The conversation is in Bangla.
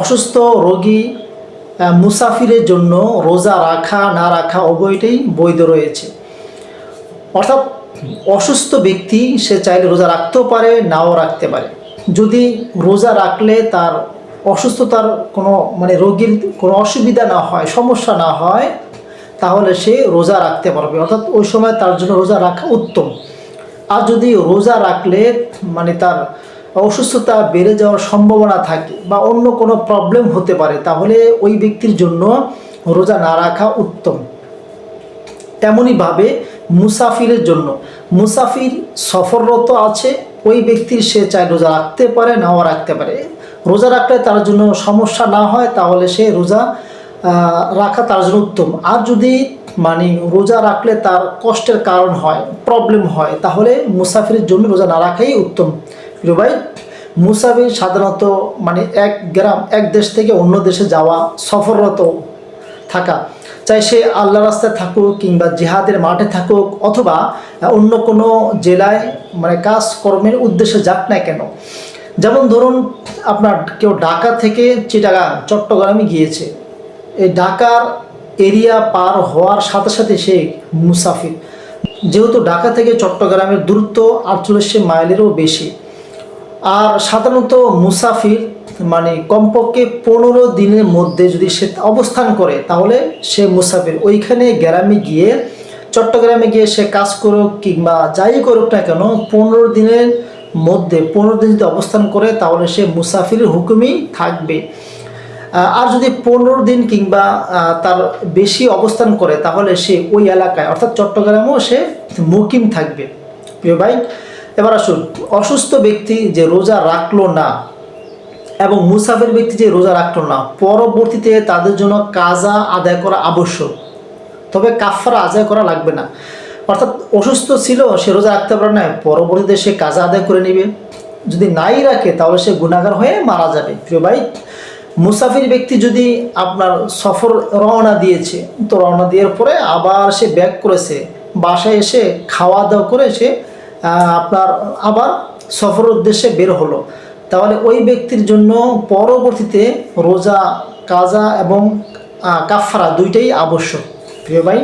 অসুস্থ রোগী মুসাফিরের জন্য রোজা রাখা, না রাখা উভয়টাই বৈধ রয়েছে। অর্থাৎ অসুস্থ ব্যক্তি সে চাইলে রোজা রাখতেও পারে, নাও রাখতে পারে। যদি রোজা রাখলে তার অসুস্থতার কোনো মানে রোগীর কোনো অসুবিধা না হয়, সমস্যা না হয়, তাহলে সে রোজা রাখতে পারবে। অর্থাৎ ওই সময় তার জন্য রোজা রাখা উত্তম। আর যদি রোজা রাখলে মানে তার অসুস্থতা বেড়ে যাওয়ার সম্ভাবনা থাকে বা অন্য কোনো প্রবলেম হতে পারে, তাহলে ওই ব্যক্তির জন্য রোজা না রাখা উত্তম। তেমনইভাবে মুসাফিরের জন্য। মুসাফির সফররত আছে, ওই ব্যক্তির সে চাই রোজা রাখতে পারে, নাও রাখতে পারে। রোজা রাখলে তার জন্য সমস্যা না হয়, তাহলে সে রোজা রাখা তার জন্য উত্তম। আর যদি মানে রোজা রাখলে তার কষ্টের কারণ হয় প্রবলেম হয়, তাহলে মুসাফিরের জন্য রোজা না রাখাই উত্তম। প্রিয় ভাই মুসাফির সাধারণত মানে এক গ্রাম, এক দেশ থেকে অন্য দেশে যাওয়া সফররত থাকা। চাই সে আল্লাহ রাস্তায় থাকুক কিংবা জিহাদের মাঠে থাকুক অথবা অন্য কোনো জেলায় মানে কাজকর্মের উদ্দেশ্যে যাক না কেন। যেমন ধরুন আপনার কেউ ঢাকা থেকে চিটাগাং, চট্টগ্রামে গিয়েছে। এই ঢাকার এরিয়া পার হওয়ার সাথে সাথে সে মুসাফির। যেহেতু ঢাকা থেকে চট্টগ্রামের দূরত্ব আটচল্লিশ মাইলেরও বেশি। আর সাধারণত মুসাফির মানে কমপক্ষে পনেরো দিনের মধ্যে যদি সে অবস্থান করে, তাহলে সে মুসাফির। ওইখানে গ্রামে গিয়ে, চট্টগ্রামে গিয়ে সে কাজ করুক কিংবা যাই করুক না কেন, পনেরো দিনের মধ্যে, পনেরো দিন যদি অবস্থান করে, তাহলে সে মুসাফিরের হুকুমই থাকবে। আর যদি পনেরো দিন কিংবা তার বেশি অবস্থান করে, তাহলে সে ওই এলাকায়, অর্থাৎ চট্টগ্রামেও সে মুকিম থাকবে। প্রিয় ভাই এবার আসুন, অসুস্থ ব্যক্তি যে রোজা রাখল না এবং মুসাফির ব্যক্তি যে রোজা রাখল না, পরবর্তীতে তাদের জন্য কাজা আদায় করা আবশ্যক। তবে কাফারা আদায় করা লাগবে না। অর্থাৎ অসুস্থ ছিল, সে রোজা রাখতে পারে না পরবর্তীতে সে কাজা আদায় করে নেবে। যদি নাই রাখে, তাহলে সে গুণাগার হয়ে মারা যাবে। প্রিয় ভাই, মুসাফির ব্যক্তি যদি আপনার সফর রওনা দিয়েছে, তো রওনা দেওয়ার পরে আবার সে ব্যাক করেছে, বাসায় এসে খাওয়া দাওয়া করে সে আপনার আবার সফর উদ্দেশ্যে বের হলো। তাহলে ওই ব্যক্তির জন্য পরবর্তীতে রোজা, কাজা এবং কাফারা দুইটাই আবশ্যক। প্রিয় ভাই